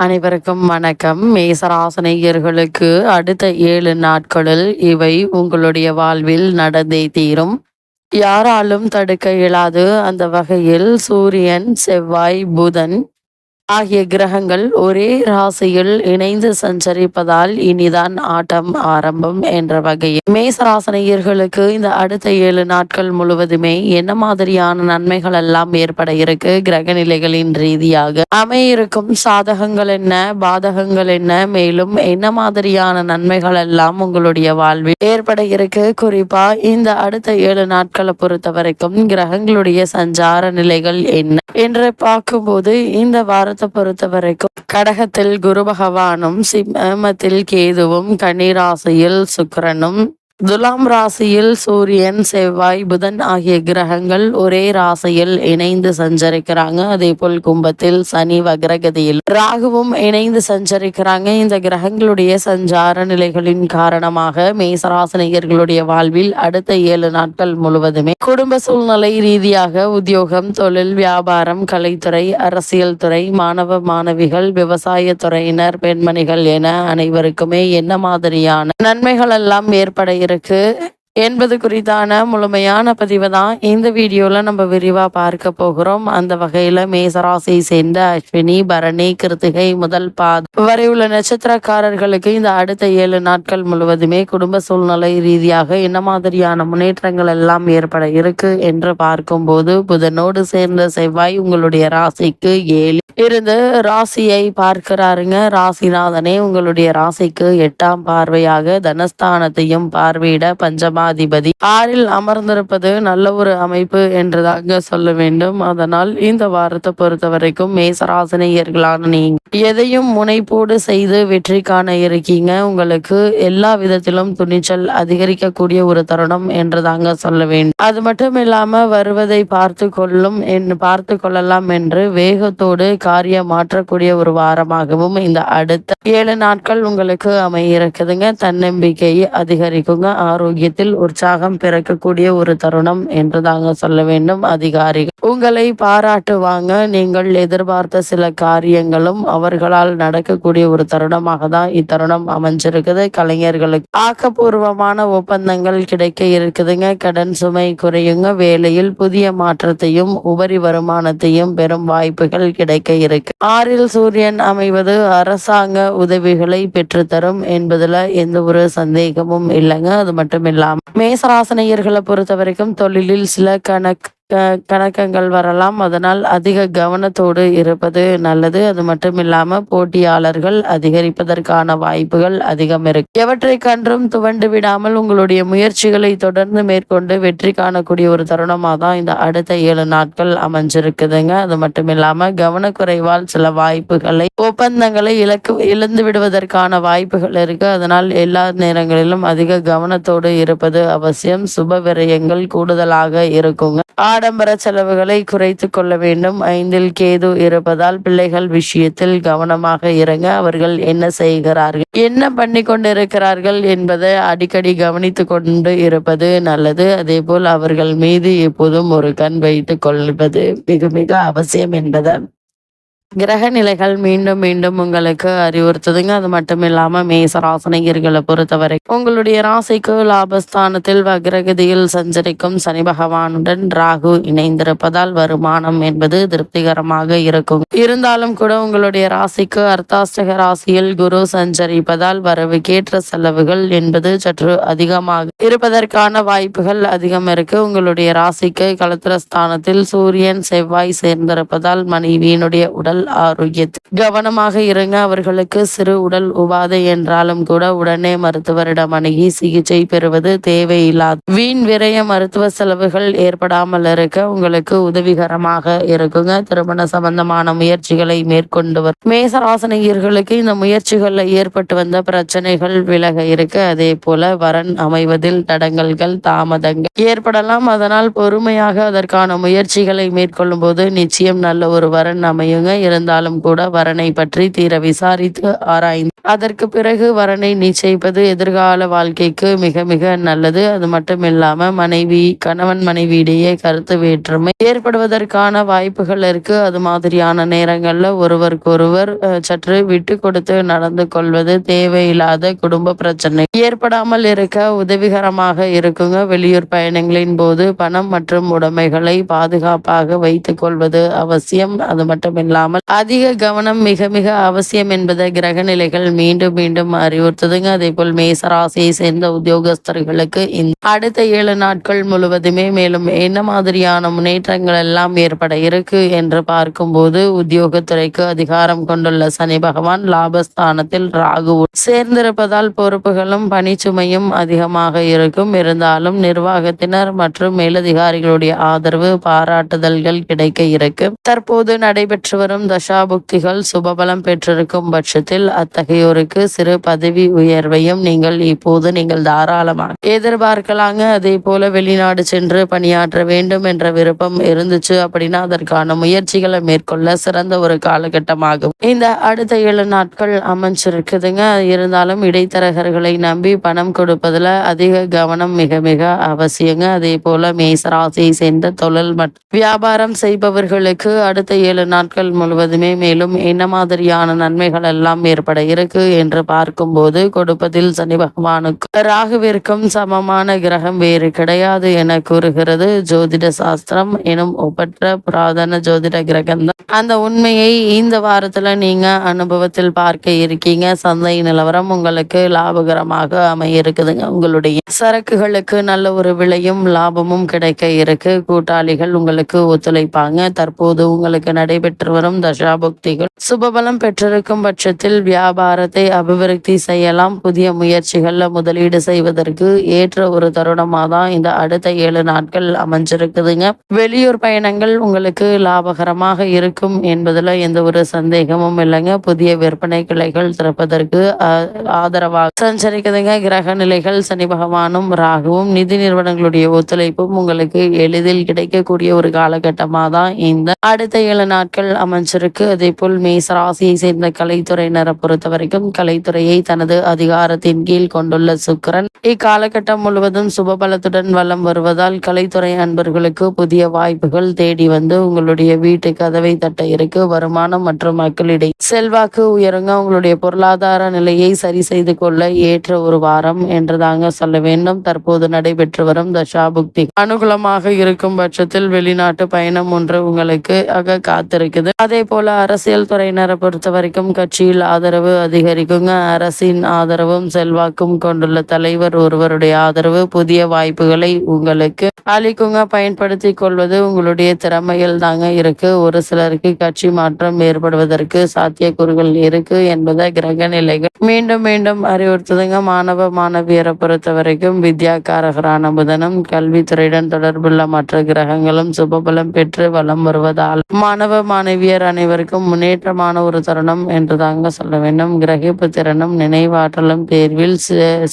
அனைவருக்கும் வணக்கம். மேசராசனையர்களுக்கு அடுத்த ஏழு நாட்களில் இவை உங்களுடைய வாழ்வில் நடந்தே தீரும். யாராலும் தடுக்க இயலாது. அந்த வகையில் சூரியன் செவ்வாய் புதன் ஆகிய கிரகங்கள் ஒரே ராசியில் இணைந்து சஞ்சரிப்பதால் இனிதான் ஆட்டம் ஆரம்பம் என்ற வகையில். மேசராசனையர்களுக்கு இந்த அடுத்த ஏழு நாட்கள் முழுவதுமே என்ன மாதிரியான நன்மைகள் எல்லாம் ஏற்பட இருக்கு? கிரக நிலைகளின் ரீதியாக அமையிருக்கும் சாதகங்கள் என்ன? பாதகங்கள் என்ன? மேலும் என்ன மாதிரியான நன்மைகள் எல்லாம் உங்களுடைய வாழ்வில் ஏற்பட இருக்கு? குறிப்பா இந்த அடுத்த ஏழு நாட்களை பொறுத்த வரைக்கும் கிரகங்களுடைய சஞ்சார நிலைகள் என்ன? என்று பார்க்கும்போது இந்த வாரத்தில் வாரத்தை பொறுத்த வரைக்கும் கடகத்தில் குரு பகவானும் சிம்மத்தில் கேதுவும் கன்னிராசியில் சுக்கரனும் துலாம் ராசியில் சூரியன் செவ்வாய் புதன் ஆகிய கிரகங்கள் ஒரே ராசியில் இணைந்து சஞ்சரிக்கிறாங்க. அதே போல் கும்பத்தில் சனி வக்ரகதியில் ராகுவும் இணைந்து சஞ்சரிக்கிறாங்க. இந்த கிரகங்களுடைய சஞ்சார நிலைகளின் காரணமாக மேசராசனிகர்களுடைய வாழ்வில் அடுத்த ஏழு நாட்கள் முழுவதுமே குடும்ப சூழ்நிலை ரீதியாக உத்தியோகம் தொழில் வியாபாரம் கலைத்துறை அரசியல் துறை மாணவ மாணவிகள் விவசாய துறையினர் பெண்மணிகள் என அனைவருக்குமே என்ன மாதிரியான நன்மைகள் எல்லாம் ஏற்பட இருக்கு என்பது குறித்தான முழுமையான பதிவை தான் இந்த வீடியோவில் நம்ம விரிவாக பார்க்க போகிறோம். அந்த வகையில் மேசராசியை சேர்ந்த அஸ்வினி பரணி கிருத்திகை முதல் பாத் வரை உள்ள நட்சத்திரக்காரர்களுக்கு இந்த அடுத்த ஏழு நாட்கள் முழுவதுமே குடும்ப சூழ்நிலை ரீதியாக என்ன மாதிரியான முன்னேற்றங்கள் எல்லாம் ஏற்பட இருக்கு என்று பார்க்கும்போது புதனோடு சேர்ந்த செவ்வாய் உங்களுடைய ராசிக்கு ஏழு இருந்து ராசியை பார்க்கிறாருங்க. ராசிநாதனே உங்களுடைய ராசிக்கு எட்டாம் பார்வையாக தனஸ்தானத்தையும் பார்வையிட பஞ்சமா ஜனாதிபதி. ஆறில் அமர்ந்திருப்பது நல்ல ஒரு அமைப்பு என்றதாக சொல்ல வேண்டும். அதனால் இந்த வாரத்தை பொறுத்த வரைக்கும் மேசராசினியர்களான நீங்க எதையும் முனைப்போடு செய்து வெற்றி காண இருக்கீங்க. உங்களுக்கு எல்லா விதத்திலும் துணிச்சல் அதிகரிக்கக்கூடிய ஒரு தருணம் என்றுதாங்க சொல்ல வேண்டும். அது மட்டும் இல்லாம வருவதை பார்த்து கொள்ளும் பார்த்து கொள்ளலாம் என்று வேகத்தோடு காரியம் மாற்றக்கூடிய ஒரு வாரமாகவும் இந்த அடுத்த ஏழு நாட்கள் உங்களுக்கு அமையிருக்குதுங்க தன்னம்பிக்கையை அதிகரிக்குங்க. ஆரோக்கியத்தில் உற்சாகம் பிறக்கக்கூடிய ஒரு தருணம் என்று தாங்க சொல்ல வேண்டும் அதிகாரிகள். உங்களை பாராட்டுவாங்க. நீங்கள் எதிர்பார்த்த சில காரியங்களும் அவர்களால் நடக்கக்கூடிய ஒரு தருணமாக தான் இத்தருணம் அமைஞ்சிருக்குது. கலைஞர்களுக்கு ஆக்கப்பூர்வமான ஒப்பந்தங்கள் கிடைக்க இருக்குதுங்க. கடன் சுமை குறையுங்க. வேலையில் புதிய மாற்றத்தையும் உபரி வருமானத்தையும் பெறும் வாய்ப்புகள் கிடைக்க இருக்கு. ஆறில் சூரியன் அமைவது அரசாங்க உதவிகளை பெற்றுத்தரும் என்பதுல எந்த ஒரு சந்தேகமும் இல்லைங்க. அது மட்டும் இல்லாம மேசராசனையர்களை பொறுத்த வரைக்கும் தொழிலில் சில கணக்கு கணக்கங்கள் வரலாம். அதனால் அதிக கவனத்தோடு இருப்பது நல்லது. அது மட்டும் இல்லாம போட்டியாளர்கள் அதிகரிப்பதற்கான வாய்ப்புகள் அதிகம் இருக்கு. எவற்றை கன்றும் துவண்டு விடாமல் உங்களுடைய முயற்சிகளை தொடர்ந்து மேற்கொண்டு வெற்றி காணக்கூடிய ஒரு தருணமாக தான் இந்த அடுத்த ஏழு நாட்கள் அமைஞ்சிருக்குதுங்க. அது மட்டும் இல்லாம கவனக்குறைவால் சில வாய்ப்புகளை ஒப்பந்தங்களை இழக்கு இழந்து விடுவதற்கான வாய்ப்புகள் இருக்கு. அதனால் எல்லா நேரங்களிலும் அதிக கவனத்தோடு இருப்பது அவசியம். சுப விரயங்கள் கூடுதலாக இருக்குங்க. ஆடம்பர செலவுகளை குறைத்து கொள்ள வேண்டும். ஐந்தில் கேது இருப்பதால் பிள்ளைகள் விஷயத்தில் கவனமாக இறங்க அவர்கள் என்ன செய்கிறார்கள்? என்ன பண்ணி கொண்டிருக்கிறார்கள் என்பதை அடிக்கடி கவனித்து கொண்டு இருப்பது நல்லது. அதே போல் அவர்கள் மீது எப்போதும் ஒரு கண் வைத்துக் கொள்வது மிக மிக அவசியம் என்பதை கிரக நிலைகள் மீண்டும் மீண்டும் உங்களுக்கு அறிவுறுத்துதுங்க. அது மட்டும் இல்லாம மேச ராசனையர்களை பொறுத்தவரை உங்களுடைய ராசிக்கு லாபஸ்தானத்தில் வக்ரகதியில் சஞ்சரிக்கும் சனி பகவானுடன் ராகு இணைந்திருப்பதால் வருமானம் என்பது திருப்திகரமாக இருக்கும். இருந்தாலும் கூட உங்களுடைய ராசிக்கு அர்த்தாஷ்டக ராசியில் குரு சஞ்சரிப்பதால் வரவுக்கேற்ற செலவுகள் என்பது சற்று அதிகமாக இருப்பதற்கான வாய்ப்புகள் அதிகம் இருக்கு. உங்களுடைய ராசிக்கு கலத்திரஸ்தானத்தில் சூரியன் செவ்வாய் சேர்ந்திருப்பதால் மனைவியினுடைய உடல் உடல் ஆரோக்கியத்தில் கவனமாக இருங்க. அவர்களுக்கு சிறு உடல் உபாதை என்றாலும் கூட உடனே மருத்துவரிடம் அணுகி சிகிச்சை பெறுவது தேவையில்லாத. வீண் விரய மருத்துவ செலவுகள் ஏற்படாமல் இருக்க உங்களுக்கு உதவிகரமாக இருக்குங்க. திருமண சம்பந்தமான முயற்சிகளை மேற்கொண்டு வரும் மேசராசனியர்களுக்கு இந்த முயற்சிகள்ல ஏற்பட்டு வந்த பிரச்சனைகள் விலக இருக்கு. அதே போல வரன் அமைவதில் தடங்கல்கள் தாமதங்கள் ஏற்படலாம். அதனால் பொறுமையாக அதற்கான முயற்சிகளை மேற்கொள்ளும் போது நிச்சயம் நல்ல ஒரு வரன் அமையுங்க. இருந்தாலும் கூட வரனை பற்றி தீர விசாரித்து ஆராய்ந்து அதற்கு பிறகு வரனை நிச்சயிப்பது எதிர்கால வாழ்க்கைக்கு மிக மிக நல்லது. அது மட்டும் இல்லாம மனைவி கணவன் மனைவியிடையே கருத்து வேற்றுமை ஏற்படுவதற்கான வாய்ப்புகள் இருக்கு. அது மாதிரியான நேரங்கள்ல ஒருவருக்கொருவர் சற்று விட்டு கொடுத்து நடந்து கொள்வது தேவையில்லாத குடும்ப பிரச்சனை. ஏற்படாமல் இருக்க உதவிகரமாக இருக்குங்க. வெளியூர் பயணங்களின் போது பணம் மற்றும் உடைமைகளை பாதுகாப்பாக வைத்துக் கொள்வது அவசியம். அது மட்டும் இல்லாமல் அதிக கவனம் மிக மிக அவசியம் என்பதை கிரக நிலைகள் மீண்டும் மீண்டும் அறிவுறுத்துதுங்க. அதே போல் மேசராசியை சேர்ந்த உத்தியோகஸ்தர்களுக்கு அடுத்த ஏழு நாட்கள் முழுவதுமே மேலும் என்ன மாதிரியான முன்னேற்றங்கள் எல்லாம் ஏற்பட இருக்கு என்று பார்க்கும்போது உத்தியோகத்துறைக்கு அதிகாரம் கொண்டுள்ள சனி பகவான் லாபஸ்தானத்தில் ராகு சேர்ந்திருப்பதால் பொறுப்புகளும் பணிச்சுமையும் அதிகமாக இருக்கும். இருந்தாலும் நிர்வாகத்தினர் மற்றும் மேலதிகாரிகளுடைய ஆதரவு பாராட்டுதல்கள் கிடைக்க இருக்கு. தற்போது நடைபெற்று வரும் தசாபுக்திகள் சுபபலம் பெற்றிருக்கும் பட்சத்தில் அத்தகையோருக்கு சிறு பதவி உயர்வையும் நீங்கள் இப்போது நீங்கள் தாராளமாக எதிர்பார்க்கலாங்க. அதே போல வெளிநாடு சென்று பணியாற்ற வேண்டும் என்ற விருப்பம் இருந்துச்சு அப்படின்னா அதற்கான முயற்சிகளை மேற்கொள்ள சிறந்த ஒரு காலகட்டமாகும். இந்த அடுத்த ஏழு நாட்கள் அமைஞ்சிருக்குதுங்க. இருந்தாலும் இடைத்தரகர்களை நம்பி பணம் கொடுப்பதுல அதிக கவனம் மிக மிக அவசியங்க. அதே போல மேசராசியை சேர்ந்த தொழில் மற்றும் வியாபாரம் செய்பவர்களுக்கு அடுத்த ஏழு நாட்கள் முழு மேலும் என்ன மாதிரியான நன்மைகள் எல்லாம் ஏற்பட இருக்கு என்று பார்க்கும்போது கொடுப்பதில் சனி பகவானுக்கு ராகுவிற்கும் சமமான கிரகம் வேறு கிடையாது என கூறுகிறது. ஜோதிட சாஸ்திரம் எனும் ஒப்பற்ற புராதன ஜோதிட கிரகம் தான் அந்த உண்மையை இந்த வாரத்துல நீங்க அனுபவத்தில் பார்க்க இருக்கீங்க. சந்தை நிலவரம் உங்களுக்கு லாபகரமாக அமைய இருக்குதுங்க உங்களுடைய சரக்குகளுக்கு நல்ல ஒரு விலையும் லாபமும் கிடைக்க இருக்கு. கூட்டாளிகள் உங்களுக்கு ஒத்துழைப்பாங்க. தற்போது உங்களுக்கு நடைபெற்று வரும் தசாபுக்திகள். சுபபலம் பெற்றிருக்கும் பட்சத்தில் வியாபாரத்தை அபிவிருத்தி செய்யலாம். புதிய முயற்சிகள்ல முதலீடு செய்வதற்கு ஏற்ற ஒரு தருணமா தான் இந்த அடுத்த ஏழு நாட்கள் அமைஞ்சிருக்குதுங்க. வெளியூர் பயணங்கள் உங்களுக்கு லாபகரமாக இருக்கும் என்பதுல எந்த ஒரு சந்தேகமும் இல்லைங்க. புதிய விற்பனை கிளைகள் திறப்பதற்கு ஆதரவாக சஞ்சரிக்குதுங்க. கிரக நிலைகள் சனி பகவானும் ராகுவும் நிதி நிறுவனங்களுடைய ஒத்துழைப்பும் உங்களுக்கு எளிதில் கிடைக்கக்கூடிய ஒரு காலகட்டமாக தான் இந்த அடுத்த ஏழு நாட்கள் அமைஞ்சிருக்கு அதே போல் மேச ராசியை சேர்ந்த கலைத்துறையினரை பொறுத்த வரைக்கும் கலைத்துறையை தனது அதிகாரத்தின் கீழ் கொண்டுள்ள சுக்கிரன். இக்காலகட்டம் முழுவதும் சுபபலத்துடன் வலம் வருவதால் கலைத்துறை அன்பர்களுக்கு புதிய வாய்ப்புகள் தேடி வந்து உங்களுடைய வீட்டு கதவை தட்ட இருக்கு. வருமானம் மற்றும் மக்களிடையே செல்வாக்கு உயருங்க. உங்களுடைய பொருளாதார நிலையை சரி செய்து கொள்ள ஏற்ற ஒரு வாரம் என்று தாங்க சொல்ல வேண்டும். தற்போது நடைபெற்று வரும் தசாபுக்தி அனுகூலமாக இருக்கும் பட்சத்தில் வெளிநாட்டு பயணம் ஒன்று உங்களுக்கு ஆக காத்திருக்குது. அதே போல அரசியல் துறையினரை பொறுத்த வரைக்கும் கட்சியில் ஆதரவு அதிகரிக்குங்க. அரசின் ஆதரவும் செல்வாக்கும் கொண்டுள்ள தலைவர் ஒருவருடைய ஆதரவு புதிய வாய்ப்புகளை உங்களுக்கு அளிக்குங்க. பயன்படுத்தி கொள்வது உங்களுடைய திறமையில் தாங்க இருக்கு. ஒரு சிலருக்கு கட்சி மாற்றம் ஏற்படுவதற்கு சாத்தியக்கூறுகள் இருக்கு என்பதை கிரக நிலைகள் மீண்டும் மீண்டும் அறிவுறுத்துதுங்க. மாணவ மாணவியரை பொறுத்த வரைக்கும் வித்யாகாரகரான புதனும் கல்வித்துறையுடன் தொடர்புள்ள மற்ற கிரகங்களும் சுபபலம் பெற்று வலம் வருவதால் மாணவ மாணவியர் அனைவருக்கும் முன்னேற்றமான ஒரு தருணம் என்று தாங்க சொல்ல வேண்டும். கிரகிப்பு திறனும் நினைவாற்றலும் தேர்வில்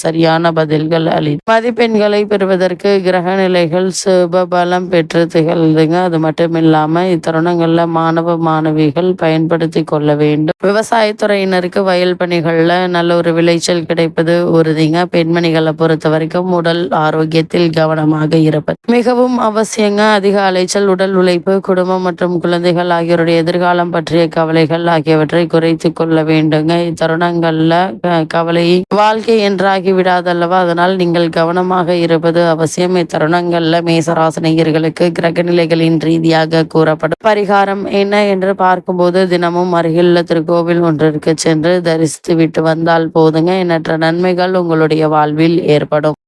சரியான பதில்கள் அளி மதிப்பெண்களை பெறுவதற்கு கிரக நிலைகள் சுபபலம் பெற்று திகழ்துங்க அது மட்டும் இல்லாம இத்தருணங்கள்ல மாணவ மாணவிகள் பயன்படுத்தி கொள்ள வேண்டும். விவசாயத்துறையினருக்கு வயல் பணிகள்ல நல்ல ஒரு விளைச்சல் கிடைப்பது உறுதிங்க. பெண்மணிகளை பொறுத்த வரைக்கும் உடல் ஆரோக்கியத்தில் கவனமாக இருப்பது மிகவும் அவசியங்க. அதிக அலைச்சல் உடல் உழைப்பு குடும்பம் மற்றும் குழந்தைகள் ஆகியோருடைய எதிர்காலம் பற்றிய கவலைகள் ஆகியவற்றை குறைத்து கொள்ள வேண்டுங்க. இத்தருணங்கள்ல க- கவலை வாழ்க்கை என்றாகி விடாதல்லவா? அதனால் நீங்கள் கவனமாக இருப்பது அவசியம். இத்தருணங்கள்ல மேசராசனிகர்களுக்கு கிரகநிலைகளின் ரீதியாக கூறப்படும் பரிகாரம் என்ன என்று பார்க்கும்போது தினமும் அருகிலுள்ள திருக்கோவில் ஒன்றிற்கு சென்று தரிசித்து விட்டு வந்தால் போதுங்க. எண்ணற்ற நன்மைகள் உங்களுடைய வாழ்வில் ஏற்படும்.